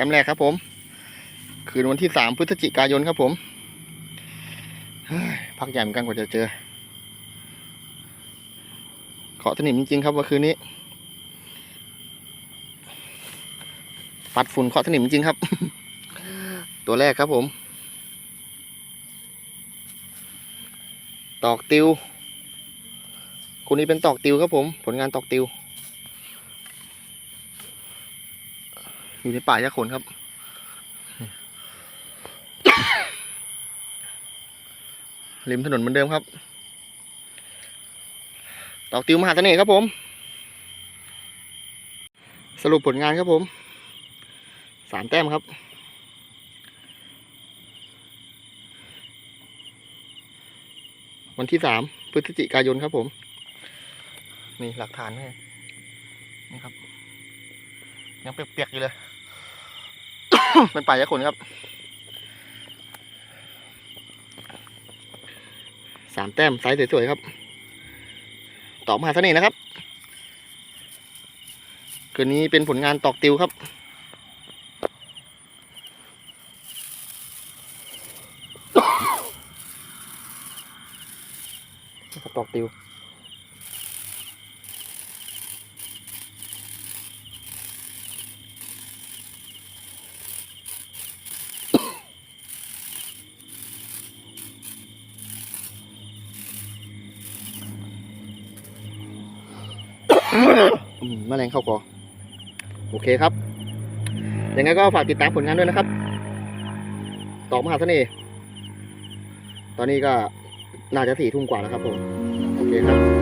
ต้มแรกครับผม คืนวันที่สามพฤศจิกายนครับผมพักใหญ่เหมือนกันกว่าจะเจอเคาะสนิมจริงๆครับเมื่อคืนนี้ ปัดฝุ่นเคาะสนิมจริงครับ ตัวแรกครับผม ตอกติวคนนี้เป็นตอกติวครับผม ผลงานตอกติว อยู่ในป่ายาขนครับ ริมถนนเหมือนเดิมครับตอกติวมหาเสน่ห์ครับผม สรุปผลงานครับผม สามแต้มครับ วันที่สามพฤศจิกายนครับผม นี่หลักฐานให้นี่ครับ ยังเปียกๆอยู่เลย เป็นป่ายาขนครับสามแต้มไซส์สวยๆครับตอกมหาเสน่ห์นะครับ คืนนี้เป็นผลงานตอกติวครับตอกติว แมลงเข้าคอโอเคครับยังไงก็ฝากติดตามผลงานด้วยนะครับตอมหาเสน่ห์ตอนนี้ก็น่าจะสี่ทุ่มกว่าแล้วครับผม โอเคครับ